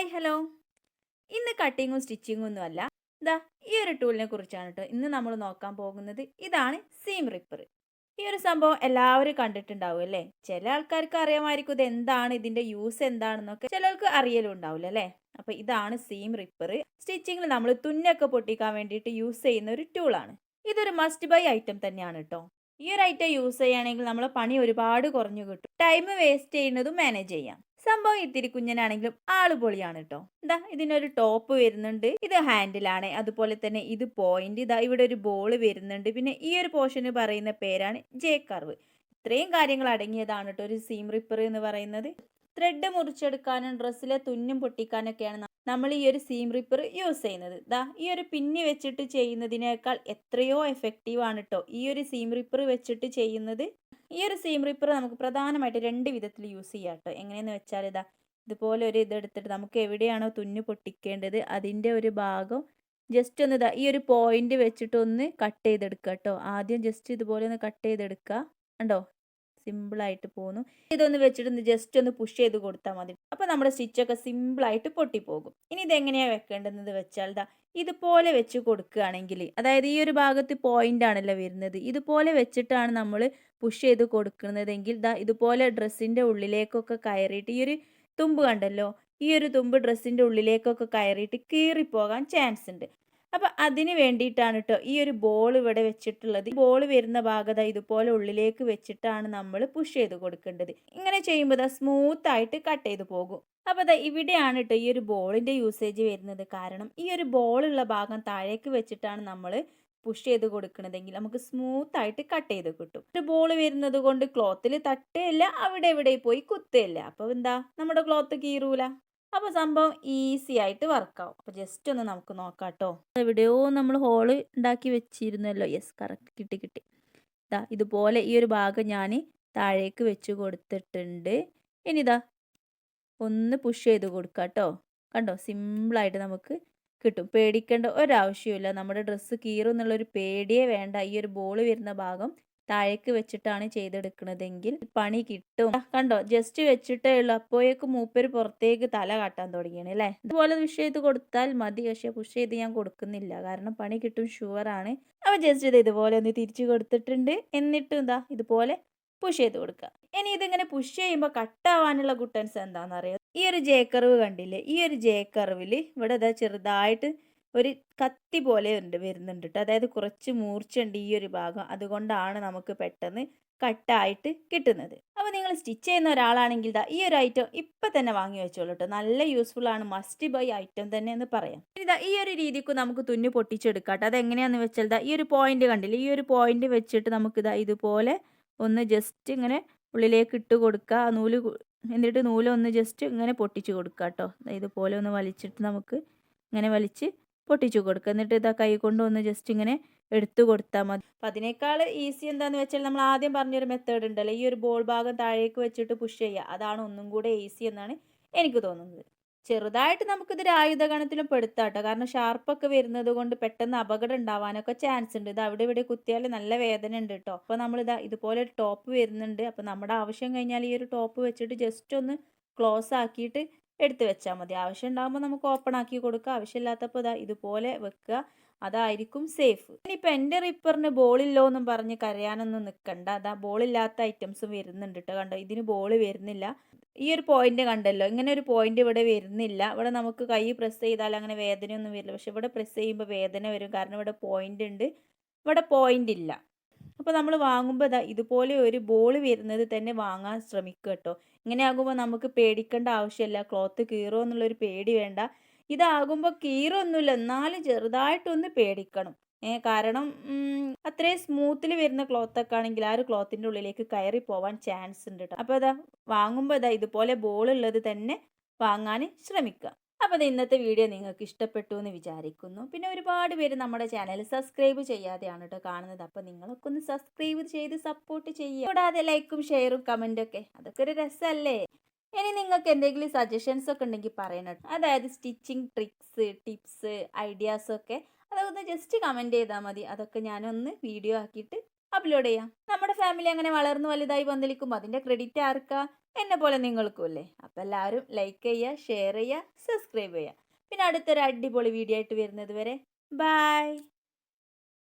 Hi hello ഇന്ന് കട്ടിങ്ങും സ്റ്റിച്ചിങ്ങും ഒന്നും അല്ല. ഇതാ ഈ ഒരു ടൂളിനെ കുറിച്ചാണ് കേട്ടോ ഇന്ന് നമ്മൾ നോക്കാൻ പോകുന്നത് ഇതാണ് സീം റിപ്പർ ഈ ഒരു സംഭവം എല്ലാവരും കണ്ടിട്ടുണ്ടാവും അല്ലേ? ചില ആൾക്കാർക്ക് അറിയാമായിരിക്കും ഇത് എന്താണ് ഇതിന്റെ യൂസ് എന്താണെന്നൊക്കെ. ചിലർക്ക് അറിയലും ഉണ്ടാവില്ല അല്ലേ? അപ്പൊ ഇതാണ് സീം റിപ്പർ സ്റ്റിച്ചിങ്ങിൽ നമ്മൾ തുന്നൊക്കെ പൊട്ടിക്കാൻ വേണ്ടിയിട്ട് യൂസ് ചെയ്യുന്ന ഒരു ടൂളാണ് ഇതൊരു മസ്റ്റ് ബൈ ഐറ്റം തന്നെയാണ് കേട്ടോ ഈ ഒരു ഐറ്റം യൂസ് ചെയ്യുകയാണെങ്കിൽ നമ്മളെ പണി ഒരുപാട് കുറഞ്ഞു കിട്ടും. ടൈം വേസ്റ്റ് ചെയ്യുന്നതും മാനേജ് ചെയ്യാം. സംഭവം ഇത്തിരി കുഞ്ഞനാണെങ്കിലും ആൾ പൊളിയാണ് കേട്ടോ എന്താ ഇതിനൊരു ടോപ്പ് വരുന്നുണ്ട്. ഇത് ഹാൻഡിലാണ് അതുപോലെ തന്നെ ഇത് പോയിന്റ് ഇതാ ഇവിടെ ഒരു ബോൾ വരുന്നുണ്ട്. പിന്നെ ഈ ഒരു പോർഷന് പറയുന്ന പേരാണ് ജെ കർവ് ഇത്രയും കാര്യങ്ങൾ അടങ്ങിയതാണ് കേട്ടോ ഒരു സീം റിപ്പർ എന്ന് പറയുന്നത്. ത്രെഡ് മുറിച്ചെടുക്കാനും ഡ്രസ്സിലെ തുന്നും പൊട്ടിക്കാനൊക്കെയാണ് നമ്മൾ ഈ ഒരു സീം റിപ്പർ യൂസ് ചെയ്യുന്നത്. ദാ ഈ ഒരു പിന്നി വെച്ചിട്ട് ചെയ്യുന്നതിനേക്കാൾ എത്രയോ എഫക്റ്റീവ് ആണ് കേട്ടോ ഈ ഒരു സീം റിപ്പർ വെച്ചിട്ട് ചെയ്യുന്നത്. ഈ ഒരു സീം റിപ്പർ നമുക്ക് പ്രധാനമായിട്ട് രണ്ട് വിധത്തിൽ യൂസ് ചെയ്യാം കേട്ടോ എങ്ങനെയെന്ന് വെച്ചാൽ ഇതാ ഇതുപോലെ ഒരു ഇതെടുത്തിട്ട് നമുക്ക് എവിടെയാണോ തുന്നു പൊട്ടിക്കേണ്ടത് അതിന്റെ ഒരു ഭാഗം ജസ്റ്റ് ഒന്ന് ഇതാ ഈ ഒരു പോയിന്റ് വെച്ചിട്ട് ഒന്ന് കട്ട് ചെയ്തെടുക്കുക കേട്ടോ ആദ്യം ജസ്റ്റ് ഇതുപോലെ ഒന്ന് കട്ട് ചെയ്തെടുക്കുക. കണ്ടോ? സിമ്പിളായിട്ട് പോകുന്നു. ഇതൊന്ന് വെച്ചിട്ട് ജസ്റ്റ് ഒന്ന് പുഷ് ചെയ്ത് കൊടുത്താൽ മതി. അപ്പോൾ നമ്മുടെ സ്റ്റിച്ചൊക്കെ സിമ്പിളായിട്ട് പൊട്ടിപ്പോകും. ഇനി ഇതെങ്ങനെയാണ് വെക്കേണ്ടതെന്ന് വെച്ചാൽ ദാ ഇതുപോലെ വെച്ച് കൊടുക്കുകയാണെങ്കിൽ അതായത് ഈ ഒരു ഭാഗത്ത് പോയിന്റ് ആണല്ലോ വരുന്നത്. ഇതുപോലെ വെച്ചിട്ടാണ് നമ്മൾ പുഷ് ചെയ്ത് കൊടുക്കുന്നതെങ്കിൽ ദാ ഇതുപോലെ ഡ്രസ്സിന്റെ ഉള്ളിലേക്കൊക്കെ കയറിയിട്ട് ഈ ഒരു തുമ്പ് കണ്ടല്ലോ? ഈ ഒരു തുമ്പ് ഡ്രസ്സിന്റെ ഉള്ളിലേക്കൊക്കെ കയറിയിട്ട് കീറിപ്പോകാൻ ചാൻസ് ഉണ്ട്. അപ്പോൾ അതിന് വേണ്ടിയിട്ടാണ് കേട്ടോ ഈ ഒരു ബോൾ ഇവിടെ വെച്ചിട്ടുള്ളത്. ബോൾ വരുന്ന ഭാഗത ഇതുപോലെ ഉള്ളിലേക്ക് വെച്ചിട്ടാണ് നമ്മൾ പുഷ് ചെയ്ത് കൊടുക്കേണ്ടത്. ഇങ്ങനെ ചെയ്യുമ്പോൾ സ്മൂത്ത് ആയിട്ട് കട്ട് ചെയ്ത് പോകും. അപ്പോൾ അതാ ഇവിടെയാണ് കേട്ടോ ഈ ഒരു ബോളിന്റെ യൂസേജ് വരുന്നത്. കാരണം ഈ ഒരു ബോൾ ഉള്ള ഭാഗം താഴേക്ക് വെച്ചിട്ടാണ് നമ്മൾ പുഷ് ചെയ്ത് കൊടുക്കണതെങ്കിൽ നമുക്ക് സ്മൂത്ത് ആയിട്ട് കട്ട് ചെയ്ത് കിട്ടും. ഒരു ബോൾ വരുന്നത് കൊണ്ട് ക്ലോത്തിൽ തട്ടുകയില്ല അവിടെ ഇവിടെ പോയി കുത്തുകയില്ല അപ്പോൾ എന്താ? നമ്മുടെ ക്ലോത്ത് കീറൂല. അപ്പോൾ സംഭവം ഈസി ആയിട്ട് വർക്കാവും അപ്പോൾ ജസ്റ്റ് ഒന്ന് നമുക്ക് നോക്കാം കേട്ടോ എവിടെയോ നമ്മൾ ഹോൾ ഉണ്ടാക്കി വെച്ചിരുന്നല്ലോ. യെസ് കറക്റ്റ് കിട്ടി കിട്ടി. ഇതാ ഇതുപോലെ ഈ ഒരു ഭാഗം ഞാൻ താഴേക്ക് വെച്ച് കൊടുത്തിട്ടുണ്ട്. ഇനി ഇതാ ഒന്ന് പുഷ് ചെയ്ത് കൊടുക്കാം കേട്ടോ കണ്ടോ? സിമ്പിളായിട്ട് നമുക്ക് കിട്ടും. പേടിക്കേണ്ട ഒരാവശ്യമില്ല നമ്മുടെ ഡ്രസ്സ് കീറും എന്നുള്ളൊരു പേടിയേ വേണ്ട. ഈ ഒരു ബോൾ വരുന്ന ഭാഗം താഴേക്ക് വെച്ചിട്ടാണ് ചെയ്തെടുക്കുന്നതെങ്കിൽ പണി കിട്ടും. കണ്ടോ? ജസ്റ്റ് വെച്ചിട്ടേ ഉള്ളൂ. അപ്പോഴേക്ക് മൂപ്പര് പുറത്തേക്ക് തല കാട്ടാൻ തുടങ്ങിയാണ് അല്ലേ? ഇതുപോലെ പുഷ് ചെയ്ത് കൊടുത്താൽ മതി. പക്ഷെ പുഷ് ചെയ്ത് ഞാൻ കൊടുക്കുന്നില്ല. കാരണം പണി കിട്ടും ഷുവറാണ് അപ്പോൾ ജസ്റ്റ് ഇത് ഇതുപോലെ ഒന്ന് തിരിച്ചു കൊടുത്തിട്ടുണ്ട്. എന്നിട്ടും എന്താ ഇതുപോലെ പുഷ് ചെയ്ത് കൊടുക്കുക ഇനി ഇതിങ്ങനെ പുഷ് ചെയ്യുമ്പോൾ കട്ടാവാനുള്ള കുട്ടൻസ് എന്താണെന്ന് അറിയാം ഈ ഒരു ജേക്കറിവ് കണ്ടില്ലേ? ഈ ഒരു ജേക്കറിവിൽ ഇവിടെ ഇതാ ചെറുതായിട്ട് ഒരു കത്തി പോലെ ഉണ്ട് വരുന്നുണ്ട് കേട്ടോ അതായത് കുറച്ച് മൂർച്ചയുണ്ട് ഈ ഒരു ഭാഗം. അതുകൊണ്ടാണ് നമുക്ക് പെട്ടെന്ന് കട്ടായിട്ട് കിട്ടുന്നത്. അപ്പോൾ നിങ്ങൾ സ്റ്റിച്ച് ചെയ്യുന്ന ഒരാളാണെങ്കിൽ ദാ ഈ ഒരു ഐറ്റം ഇപ്പം തന്നെ വാങ്ങി വെച്ചോളൂ കേട്ടോ നല്ല യൂസ്ഫുൾ ആണ്. മസ്റ്റ് ബൈ ഐറ്റം തന്നെ എന്ന് പറയാം. ഇതാ ഈ ഒരു രീതിക്ക് നമുക്ക് തുന്നി പൊട്ടിച്ചെടുക്കാം കേട്ടോ അതെങ്ങനെയാണെന്ന് വെച്ചാൽ ദാ ഈ ഒരു പോയിന്റ് കണ്ടില്ലേ? ഈ ഒരു പോയിന്റ് വെച്ചിട്ട് നമുക്ക് ഇതാ ഇതുപോലെ ഒന്ന് ജസ്റ്റ് ഇങ്ങനെ ഉള്ളിലേക്ക് ഇട്ട് കൊടുക്കുക നൂൽ എന്നിട്ട് നൂലൊന്ന് ജസ്റ്റ് ഇങ്ങനെ പൊട്ടിച്ച് കൊടുക്കുക കേട്ടോ ഇതുപോലെ ഒന്ന് വലിച്ചിട്ട് നമുക്ക് ഇങ്ങനെ വലിച്ച് പൊട്ടിച്ചു കൊടുക്കുക. എന്നിട്ട് ഇതാ കൈ കൊണ്ട് ഒന്ന് ജസ്റ്റ് ഇങ്ങനെ എടുത്തു കൊടുത്താൽ മതി. അപ്പം അതിനേക്കാൾ ഈസി എന്താന്ന് വെച്ചാൽ നമ്മൾ ആദ്യം പറഞ്ഞൊരു മെത്തേഡ് ഉണ്ടല്ലോ. ഈ ഒരു ബോൾ ഭാഗം താഴേക്ക് വെച്ചിട്ട് പുഷ് ചെയ്യുക. അതാണ് ഒന്നും കൂടെ ഈസി എന്നാണ് എനിക്ക് തോന്നുന്നത്. ചെറുതായിട്ട് നമുക്കിതൊരു ആയുധഗണത്തിലും പെടുത്താട്ടോ കാരണം ഷാർപ്പൊക്കെ വരുന്നത് കൊണ്ട് പെട്ടെന്ന് അപകടം ഉണ്ടാവാനൊക്കെ ചാൻസ് ഉണ്ട്. ഇത് അവിടെ ഇവിടെ കുത്തിയാൽ നല്ല വേദന ഉണ്ട് കേട്ടോ. അപ്പോൾ നമ്മൾ ഇതാ ഇതുപോലെ ഒരു ടോപ്പ് വരുന്നുണ്ട്. അപ്പോൾ നമ്മുടെ ആവശ്യം കഴിഞ്ഞാൽ ഈ ഒരു ടോപ്പ് വെച്ചിട്ട് ജസ്റ്റ് ഒന്ന് ക്ലോസ് ആക്കിയിട്ട് എടുത്ത് വെച്ചാൽ മതി. ആവശ്യം ഉണ്ടാകുമ്പോൾ നമുക്ക് ഓപ്പൺ ആക്കി കൊടുക്കുക ആവശ്യമില്ലാത്തപ്പോൾ ഇതാ ഇതുപോലെ വെക്കുക. അതായിരിക്കും സേഫ് ഇനിയിപ്പോൾ എന്റെ റിപ്പറിന് ബോളില്ലോ എന്നും പറഞ്ഞ് കരയാനൊന്നും നിൽക്കണ്ട അതാ ബോളില്ലാത്ത ഐറ്റംസും വരുന്നുണ്ട് കേട്ടോ കണ്ടോ? ഇതിന് ബോൾ വരുന്നില്ല. ഈ ഒരു പോയിന്റ് കണ്ടല്ലോ. ഇങ്ങനെ ഒരു പോയിന്റ് ഇവിടെ വരുന്നില്ല. ഇവിടെ നമുക്ക് കൈ പ്രസ് ചെയ്താൽ അങ്ങനെ വേദനയൊന്നും വരില്ല. പക്ഷെ ഇവിടെ പ്രസ് ചെയ്യുമ്പോൾ വേദന വരും. കാരണം ഇവിടെ പോയിന്റ് ഉണ്ട്. ഇവിടെ പോയിന്റ് ഇല്ല. അപ്പോൾ നമ്മൾ വാങ്ങുമ്പോൾ ഇതാ ഇതുപോലെ ഒരു ബോൾ വരുന്നത് തന്നെ വാങ്ങാൻ ശ്രമിക്കുക കേട്ടോ. ഇങ്ങനെ ആകുമ്പോൾ നമുക്ക് പേടിക്കേണ്ട ആവശ്യമില്ല. ക്ലോത്ത് കീറോ എന്നുള്ളൊരു പേടി വേണ്ട. ഇതാകുമ്പോൾ കീറൊന്നുമില്ല. എന്നാലും ചെറുതായിട്ടൊന്ന് പേടിക്കണം. കാരണം അത്രയും സ്മൂത്തിൽ വരുന്ന ക്ലോത്തൊക്കെ ആണെങ്കിൽ ആ ഒരു ക്ലോത്തിന്റെ ഉള്ളിലേക്ക് കയറി പോവാൻ ചാൻസ് ഉണ്ട് കേട്ടോ അപ്പോൾ അതാ വാങ്ങുമ്പോൾ ഇതാ ഇതുപോലെ ബോൾ ഉള്ളത് തന്നെ വാങ്ങാൻ ശ്രമിക്കുക. അപ്പോൾ അത് ഇന്നത്തെ വീഡിയോ നിങ്ങൾക്ക് ഇഷ്ടപ്പെട്ടു എന്ന് വിചാരിക്കുന്നു. പിന്നെ ഒരുപാട് പേര് നമ്മുടെ ചാനൽ സബ്സ്ക്രൈബ് ചെയ്യാതെയാണ് കേട്ടോ കാണുന്നത്. അപ്പോൾ നിങ്ങളൊക്കെ ഒന്ന് സബ്സ്ക്രൈബ് ചെയ്ത് സപ്പോർട്ട് ചെയ്യുക. കൂടാതെ ലൈക്കും ഷെയറും കമന്റും ഒക്കെ. അതൊക്കെ ഒരു രസമല്ലേ ഇനി നിങ്ങൾക്ക് എന്തെങ്കിലും സജഷൻസ് ഒക്കെ ഉണ്ടെങ്കിൽ പറയണം അതായത് സ്റ്റിച്ചിങ് ട്രിക്സ് ടിപ്സ് ഐഡിയാസ് ഒക്കെ. അതൊക്കെ ജസ്റ്റ് കമന്റ് ചെയ്താൽ മതി. അതൊക്കെ ഞാനൊന്ന് വീഡിയോ ആക്കിയിട്ട് അപ്ലോഡ് ചെയ്യാം. നമ്മുടെ ഫാമിലി അങ്ങനെ വളർന്നു വലുതായി വന്നിരിക്കുമ്പോൾ അതിന്റെ ക്രെഡിറ്റ് ആർക്കാ? എന്നെ പോലെ നിങ്ങൾക്കും അല്ലേ? അപ്പോൾ എല്ലാവരും ലൈക്ക് ചെയ്യുക ഷെയർ ചെയ്യുക സബ്സ്ക്രൈബ് ചെയ്യുക. പിന്നെ അടുത്തൊരു അടിപൊളി വീഡിയോ ആയിട്ട് വരുന്നത് വരെ. ബായ്